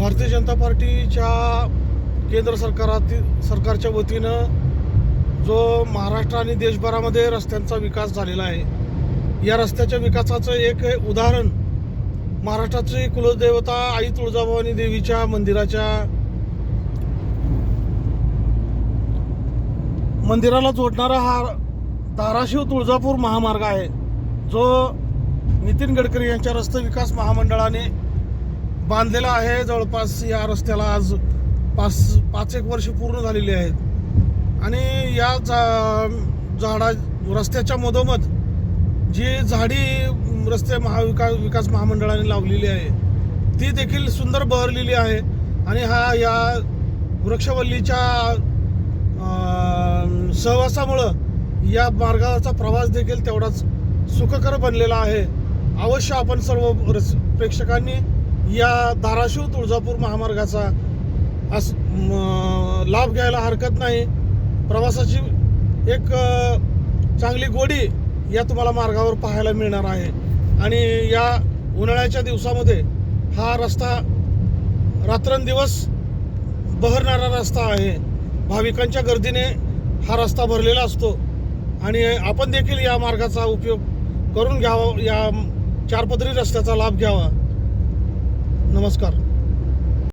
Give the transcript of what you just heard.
भारतीय जनता पार्टीच्या केंद्र सरकारातील सरकारच्या वतीनं जो महाराष्ट्र आणि देशभरामध्ये रस्त्यांचा विकास झालेला आहे या रस्त्याच्या विकासाचं एक उदाहरण महाराष्ट्राची कुलदेवता आई तुळजाभवानी देवीच्या मंदिराच्या मंदिराला जोडणारा हा धाराशिव तुळजापूर महामार्ग आहे जो नितीन गडकरी यांच्या रस्ते विकास महामंडळाने बांधलेला आहे. जवळपास या रस्त्याला आज पाच पाच एक वर्ष पूर्ण झालेली आहेत. आणि या जा झाडा रस्त्याच्या मधोमध जी झाडी रस्ते महाविकास विकास महामंडळाने लावलेली आहे ती देखील सुंदर बहरलेली आहे. आणि हा या वृक्षवल्लीच्या सहवासामुळं या मार्गाचा प्रवास देखील तेवढाच सुखकर बनलेला आहे. अवश्य आपण सर्व रस प्रेक्षकांनी या धाराशिव तुळजापूर महामार्गाचा अस लाभ घ्यायला हरकत नाही. प्रवासाची एक चांगली गोडी या तुम्हाला मार्गावर पाहायला मिळणार आहे. आणि या उन्हाळ्याच्या दिवसामध्ये हा रस्ता रात्रंदिवस बहरणारा रस्ता आहे. भाविकांच्या गर्दीने हा रस्ता भरलेला असतो. आणि आपण देखील या मार्गाचा उपयोग करून घ्यावा या चारपदरी रस्त्याचा लाभ घ्यावा. नमस्कार